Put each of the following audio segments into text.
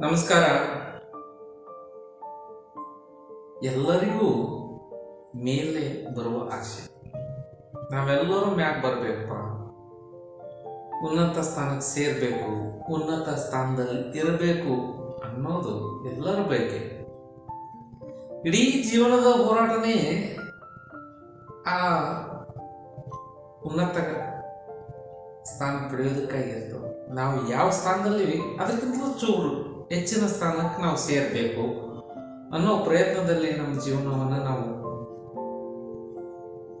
ನಮಸ್ಕಾರ. ಎಲ್ಲರಿಗೂ ಮೇಲೆ ಬರುವ ಆಸೆ. ನಾವೆಲ್ಲರೂ ಮ್ಯಾಗ ಬರಬೇಕಪ್ಪ. ಉನ್ನತ ಸ್ಥಾನಕ್ಕೆ ಸೇರಬೇಕು, ಉನ್ನತ ಸ್ಥಾನದಲ್ಲಿ ಇರಬೇಕು ಅನ್ನೋದು ಎಲ್ಲರ ಬಯಕೆ. ಇಡೀ ಜೀವನದ ಹೋರಾಟನೇ ಆ ಉನ್ನತ ಸ್ಥಾನ ಪಡೆಯೋದಕ್ಕಾಗಿರ್ತವೆ ನಾವು ಯಾವ ಸ್ಥಾನದಲ್ಲಿ ಅದಕ್ಕಿಂತಲೂ ಚೂರು ಹೆಚ್ಚಿನ ಸ್ಥಾನಕ್ಕೆ ನಾವು ಸೇರಬೇಕು ಅನ್ನೋ ಪ್ರಯತ್ನದಲ್ಲಿ ನಮ್ಮ ಜೀವನವನ್ನು ನಾವು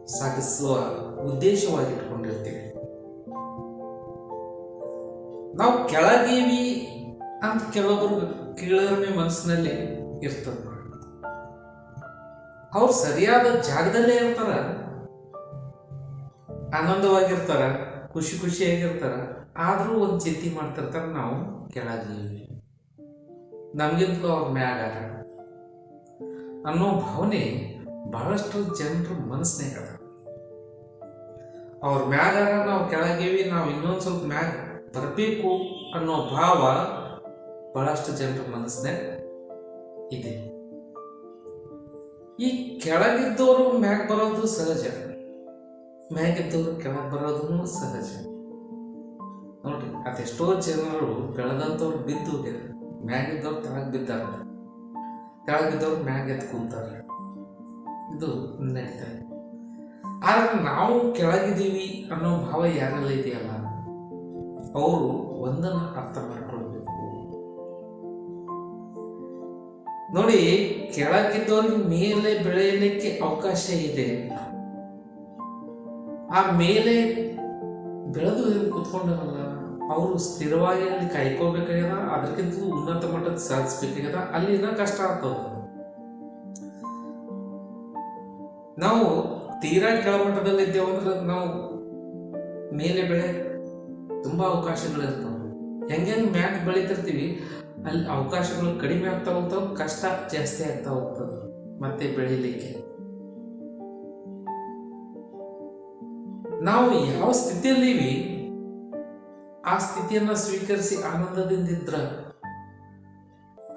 ಸಾಗಿಸುವ ಉದ್ದೇಶವಾಗಿ ಇಟ್ಕೊಂಡಿರ್ತೀವಿ ನಾವು ಕೆಳಗೀವಿ ಅಂತ ಕೆಲವೊಬ್ರು ಕೀಳರಿಮೆ ಮನಸ್ಸಿನಲ್ಲಿ ಇರ್ತದೆ. ಅವ್ರು ಸರಿಯಾದ ಜಾಗದಲ್ಲೇ ಇರ್ತಾರ, ಆನಂದವಾಗಿರ್ತಾರ, ಖುಷಿ ಖುಷಿಯಾಗಿರ್ತಾರ. ಆದರೂ ಒಂದು ಚಿಂತೆ ಮಾಡ್ತಿರ್ತಾರೆ ನಾವು. ಕೆಳಗೀವಿ ನಮಗಿಂತಲೂ ಅವ್ರ ಮ್ಯಾಗಾರ ಅನ್ನೋ ಭಾವನೆ ಬಹಳಷ್ಟು ಜನರ ಮನಸ್ಸಿನಾಗ ಅದ. ಅವ್ರ ಮ್ಯಾಗಾರ ನಾವು ಕೆಳಗೀವಿ ನಾವು ಇನ್ನೊಂದು ಸ್ವಲ್ಪ ಮ್ಯಾಗ ಬರಬೇಕು ಅನ್ನೋ ಭಾವ ಬಹಳಷ್ಟು ಜನರ ಮನಸ್ಸಿನಾಗ ಇದೆ. ಈ ಕೆಳಗಿದ್ದವರು ಮ್ಯಾಗ ಬರೋದು ಸಹಜ. ಮ್ಯಾಗಿದ್ದವರು ಕೆಳಗೆ ಬರೋದು ಸಹಜ. ಅದೆಷ್ಟೋ ಜನರು ಬೆಳೆದಂಥವ್ರು ಬಿದ್ದು ಮ್ಯಾಗಿದ್ದವ್ರು ತೆಳಗ್ ಬಿದ್ದಾರ. ತೆಳಗ್ ಬಿದ್ದವ್ರು ಮ್ಯಾಗ ಎದ್ದು ಕುಂತಾರೆ. ಇದು ನಡೀತಾ ಇದೆ. ಆದ್ರೆ ನಾವು ಕೆಳಗಿದ್ದೀವಿ ಅನ್ನೋ ಭಾವ ಯಾರೆಲ್ಲ ಇದೆಯಲ್ಲ. ಅವರು ಒಂದನ್ನು ಅರ್ಥ ಮಾಡ್ಕೊಳ್ಬೇಕು. ನೋಡಿ, ಕೆಳಗಿದ್ದವ್ರಿಗೆ ಮೇಲೆ ಬೆಳೆಯಲಿಕ್ಕೆ ಅವಕಾಶ ಇದೆ. ಆ ಮೇಲೆ ಬೆಳೆದು ಕುತ್ಕೊಂಡವಲ್ಲ. ಅವರು ಸ್ಥಿರವಾಗಿ ಅಲ್ಲಿ ಕೈಕೋಬೇಕಾಗ್ಯದ ಅದಕ್ಕಿಂತ ಉನ್ನತ ಮಟ್ಟದ ಸಾಧಿಸ್ಬೇಕಾಗ್ಯದ ಅಲ್ಲಿನ ಕಷ್ಟ ಆಗ್ತದ. ನಾವು ತೀರಾ ಕೆಳಮಟ್ಟದಲ್ಲಿ ಇದ್ದೇವೆ ಅಂದ್ರೆ ನಾವು ಮೇಲೆ ಬೆಳೆ ತುಂಬಾ ಅವಕಾಶಗಳಿರ್ತಾವೆ. ಹೆಂಗೆ ಮ್ಯಾಕ್ ಬೆಳಿತಿರ್ತೀವಿ, ಅಲ್ಲಿ ಅವಕಾಶಗಳು ಕಡಿಮೆ ಆಗ್ತಾ ಹೋಗ್ತಾವ, ಕಷ್ಟ ಜಾಸ್ತಿ ಆಗ್ತಾ ಹೋಗ್ತದೆ ಮತ್ತೆ ಬೆಳಿಲಿಕ್ಕೆ. ನಾವು ಯಾವ ಸ್ಥಿತಿಯಲ್ಲಿವಿ ಆ ಸ್ಥಿತಿಯನ್ನು ಸ್ವೀಕರಿಸಿ ಆನಂದದಿಂದ ಇದ್ರ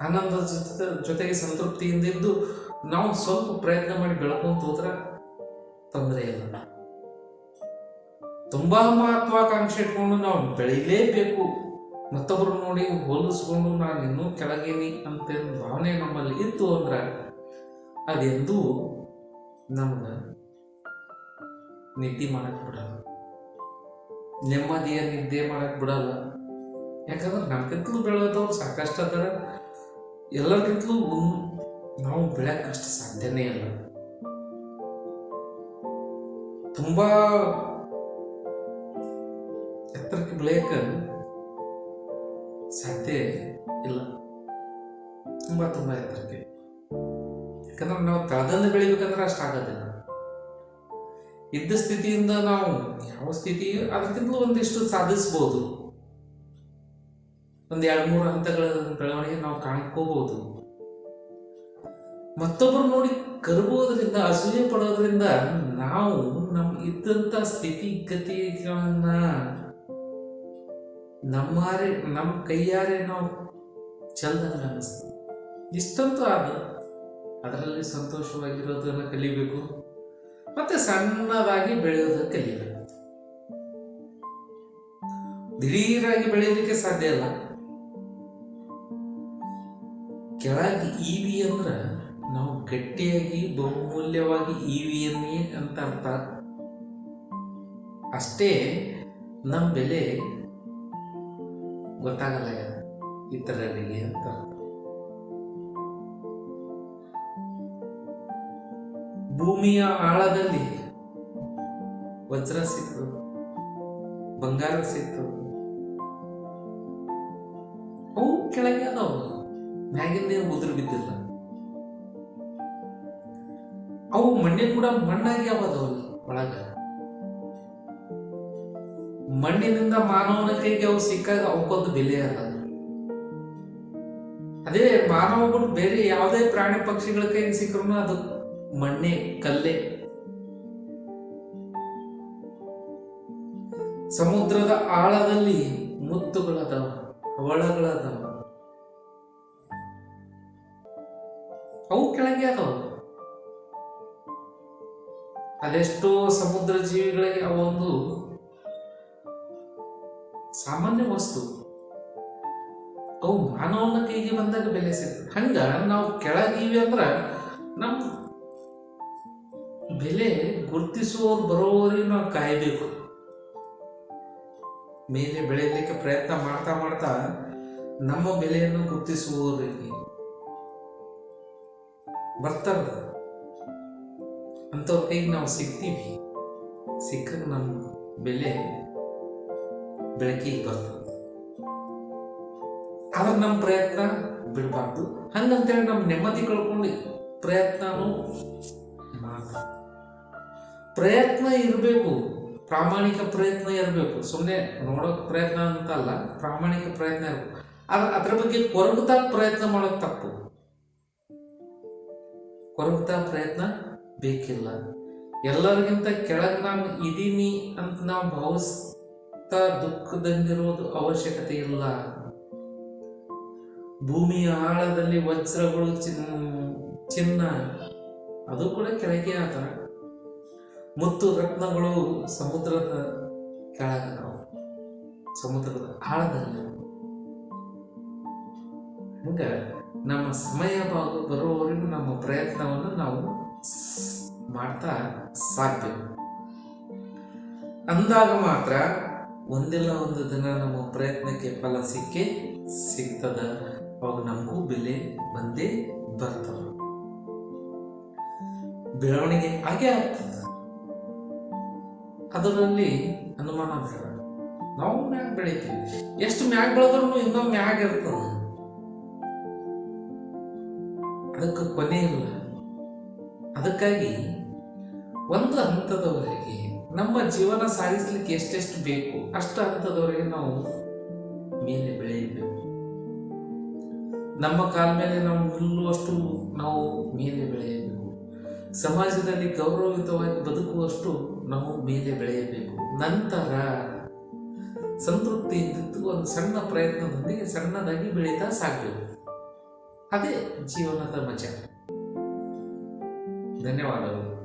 ಆನಂದದ ಜೊತೆ ಜೊತೆಗೆ ಸಂತೃಪ್ತಿಯಿಂದ ಇದ್ದು ನಾವು ಸ್ವಲ್ಪ ಪ್ರಯತ್ನ ಮಾಡಿ ಬೆಳಕೊಂತ ಹೋದ್ರೆ ತೊಂದರೆ ಇಲ್ಲ. ತುಂಬಾ ಮಹತ್ವಾಕಾಂಕ್ಷೆ ಇಟ್ಕೊಂಡು ನಾವು ಬೆಳಿಲೇಬೇಕು. ಮತ್ತೊಬ್ರು ನೋಡಿ ಹೋಲಿಸ್ಕೊಂಡು ನಾನು ಇನ್ನೂ ಕೆಳಗೇನಿ ಅಂತ ಭಾವನೆ ನಮ್ಮಲ್ಲಿ ಇತ್ತು ಅಂದ್ರೆ ಅದೆಂದೂ ನಮ್ಗೆ ನಿದ್ದೆ ಮಾಡಕ್ ಬಿಡಲ್ಲ. ನೆಮ್ಮದಿಯ ನಿದ್ದೆ ಮಾಡಕ್ ಬಿಡಲ್ಲ. ಯಾಕಂದ್ರೆ ನಮ್ಗಿಂತಲೂ ಬೆಳೆದವ್ರು ಸಾಕಷ್ಟು ಅದಾರ. ಎಲ್ಲರಿಗಿಂತಲೂ ಉನ್- ನಾವು ಬೆಳೆಯಕ್ಕೆ ಅಷ್ಟು ಸಾಧ್ಯನೇ ಇಲ್ಲ. ತುಂಬಾ ಎತ್ತರಕ್ಕೆ ಬೆಳೆಯಕ್ಕೆ ಸಾಧ್ಯ ಇಲ್ಲ. ತುಂಬಾ ತುಂಬಾ ಎತ್ತರಕ್ಕೆ. ಯಾಕಂದ್ರೆ ನಾವು ತಳದಲ್ಲಿ ಬೆಳಿಬೇಕಂದ್ರೆ ಅಷ್ಟು ಆಗೋದಿಲ್ಲ. ಇದ್ದ ಸ್ಥಿತಿಯಿಂದ ನಾವು ಯಾವ ಸ್ಥಿತಿ ಅದಕ್ಕಿಂತಲೂ ಒಂದಿಷ್ಟು ಸಾಧಿಸ್ಬೋದು. ಒಂದ್ ಎರಡು ಮೂರು ಹಂತಗಳ ಬೆಳವಣಿಗೆ ನಾವು ಕಾಣ್ಕೋಬಹುದು ಮತ್ತೊಬ್ಬರು ನೋಡಿ ಕರ್ಬೋದ್ರಿಂದ ಅಸೂಯೆ ಪಡೋದ್ರಿಂದ ನಾವು ನಮ್ಮ ಇದ್ದಂತ ಸ್ಥಿತಿಗತಿಗಳನ್ನ ನಮ್ಮಾರೆ ನಮ್ಮ ಕೈಯಾರೆ ನಾವು ಚಲ್ದಂಗ ಅನಿಸ್ತದೆ ಇಷ್ಟಂತೂ ಅದರಲ್ಲಿ ಸಂತೋಷವಾಗಿರೋದನ್ನ ಕಲಿಬೇಕು. ಮತ್ತೆ ಸಣ್ಣದಾಗಿ ಬೆಳೆಯೋದಕ್ಕೆ ಕಲಿಬೇಕು ದಿಢೀರಾಗಿ ಬೆಳೆಯಲಿಕ್ಕೆ ಸಾಧ್ಯ ಇಲ್ಲ. ಕೆಳಗೆ ಇವಿ ಅಂದ್ರೆ ನಾವು ಗಟ್ಟಿಯಾಗಿ, ಬಹುಮೂಲ್ಯವಾಗಿ ಇವಿಯನ್ನೇ ಅಂತ ಅರ್ಥ. ಅಷ್ಟೇ ನಮ್ಮ ಬೆಲೆ ಗೊತ್ತಾಗಲ್ಲ ಇತರರಿಗೆ ಅಂತ ಅರ್ಥ. ಭೂಮಿಯ ಆಳದಲ್ಲಿ ವಜ್ರ ಸಿಕ್ತು, ಬಂಗಾರ ಸಿಕ್ತು. ಅವು ಕೆಳಗೆ ಅದಾವು. ಮ್ಯಾಗಿನ ನೀರು ಉದುರು ಬಿದ್ದಿಲ್ಲ. ಅವು ಮಣ್ಣಿನ ಕೂಡ ಮಣ್ಣಾಗಿ ಅವದವು ಒಳಗ. ಮಣ್ಣಿನಿಂದ ಮಾನವನ ಕೈಗೆ ಅವು ಸಿಕ್ಕಾಗ ಅವಕ್ಕೊಂದು ಬೆಲೆ ಅಲ್ಲ. ಅದೇ ಮಾನವಗಳು ಬೇರೆ ಯಾವುದೇ ಪ್ರಾಣಿ ಪಕ್ಷಿಗಳ ಕೈಗೆ ಸಿಕ್ಕರೂ ಅದು ಮಣ್ಣೆ, ಕಲ್ಲೆ. ಸಮುದ್ರದ ಆಳದಲ್ಲಿ ಮುತ್ತುಗಳದಾವ, ಹವಳಗಳದವ. ಅವು ಕೆಳಗೆ ಅದಾವ. ಅದೆಷ್ಟೋ ಸಮುದ್ರ ಜೀವಿಗಳಿಗೆ ಅವೊಂದು ಸಾಮಾನ್ಯ ವಸ್ತು. ಅವು ಮಾನವನ ಕೈಗೆ ಬಂದಾಗ ಬೆಲೆ ಸಿಗ್ತದೆ. ಹಂಗ ನಾವು ಕೆಳಗಿವಿ ಅಂದ್ರ ನಮ್ಮ ಬೆಲೆ ಗುರುತಿಸುವವ್ರು ಬರೋವರೆಗೂ ನಾವು ಕಾಯಬೇಕು. ಮೇಲೆ ಬೆಳೆಯಲಿಕ್ಕೆ ಪ್ರಯತ್ನ ಮಾಡ್ತಾ ಮಾಡ್ತಾ ನಮ್ಮ ಬೆಲೆಯನ್ನು ಗುರುತಿಸುವವರಿಗೆ ಬರ್ತಾರ ಅಂಥವ್ರ ಕೈಗೆ ನಾವು ಸಿಗ್ತೀವಿ. ಸಿಕ್ಕಾಗ ನಮ್ಮ ಬೆಲೆ ಬೆಳಕಿಗೆ ಬರ್ತದೆ. ಆದ್ರೆ ನಮ್ಮ ಪ್ರಯತ್ನ ಬಿಡಬಾರ್ದು. ಹಂಗಂತೇಳಿ ನಮ್ಮ ನೆಮ್ಮದಿ ಕಳ್ಕೊಂಡು ಪ್ರಯತ್ನನೂ ಮಾಡ್ಬಾರ್ದು ಪ್ರಯತ್ನ ಇರಬೇಕು, ಪ್ರಾಮಾಣಿಕ ಪ್ರಯತ್ನ ಇರಬೇಕು. ಸುಮ್ಮನೆ ನೋಡೋಕೆ ಪ್ರಯತ್ನ ಅಂತ ಅಲ್ಲ, ಪ್ರಾಮಾಣಿಕ ಪ್ರಯತ್ನ ಇರಬೇಕು. ಆದ್ರೆ ಅದ್ರ ಬಗ್ಗೆ ಕೊರಗುತ್ತಾ ಪ್ರಯತ್ನ ಮಾಡೋದು ತಪ್ಪು. ಕೊರಗುತ್ತಾ ಪ್ರಯತ್ನ ಬೇಕಿಲ್ಲ. ಎಲ್ಲರಿಗಿಂತ ಕೆಳಗೆ ನಾನು ಇದ್ದೀನಿ ಅಂತ ನಾವು ಭಾವಿಸ್ತಾ ದುಃಖದಂದಿರೋದು ಅವಶ್ಯಕತೆ ಇಲ್ಲ. ಭೂಮಿಯ ಆಳದಲ್ಲಿ ವಜ್ರಗಳು ಚಿನ್ನ, ಅದು ಕೂಡ ಕೆಳಗೆ ಆದ ಮುತ್ತು ರತ್ನಗಳು ಸಮುದ್ರದ ಕೆಳಗದಾವ ಸಮುದ್ರದ ಆಳದಲ್ಲಿ. ಹಂಗ ನಮ್ಮ ಸಮಯ ಬರುವವರೆಗೂ ನಮ್ಮ ಪ್ರಯತ್ನವನ್ನು ನಾವು ಮಾಡ್ತಾ ಸಾಧ್ಯ. ಅಂದಾಗ ಮಾತ್ರ ಒಂದಿಲ್ಲ ಒಂದು ದಿನ ನಮ್ಮ ಪ್ರಯತ್ನಕ್ಕೆ ಫಲ ಸಿಕ್ಕೇ ಸಿಗ್ತದ. ಅವಾಗ ನಮಗೂ ಬೆಲೆ ಬಂದೇ ಬರ್ತದ ಬೆಳವಣಿಗೆ ಹಾಗೆ ಆಗ್ತದ. ಅದರಲ್ಲಿ ಅನುಮಾನ ಬೇಡ. ನಾವು ಮ್ಯಾಗ ಬೆಳಿತೀವಿ. ಎಷ್ಟು ಮ್ಯಾಗ ಬೆಳೆದ್ರೂ ಇನ್ನೊಂದು ಮ್ಯಾಗ ಇರ್ತದ. ಅದಕ್ಕೆ ಕೊನೆ ಇಲ್ಲ. ಅದಕ್ಕಾಗಿ ಒಂದು ಹಂತದವರೆಗೆ ನಮ್ಮ ಜೀವನ ಸಾಗಿಸ್ಲಿಕ್ಕೆ ಎಷ್ಟೆಷ್ಟು ಬೇಕು ಅಷ್ಟು ಹಂತದವರೆಗೆ ನಾವು ಮೇಲೆ ಬೆಳೆಯಬೇಕು. ನಮ್ಮ ಕಾಲ ಮೇಲೆ ನಾವು ನಿಲ್ಲುವಷ್ಟು ನಾವು ಮೇಲೆ ಬೆಳೆಯಬೇಕು. ಸಮಾಜದಲ್ಲಿ ಗೌರವಯುತವಾಗಿ ಬದುಕುವಷ್ಟು ನಾವು ಮೇಲೆ ಬೆಳೆಯಬೇಕು. ನಂತರ ಸಂತೃಪ್ತಿಯಿಂದ ಒಂದು ಸಣ್ಣ ಪ್ರಯತ್ನದೊಂದಿಗೆ ಸಣ್ಣದಾಗಿ ಬೆಳೀತಾ ಸಾಧ್ಯ ಅದೇ ಜೀವನದ ಮಜಾ. ಧನ್ಯವಾದಗಳು.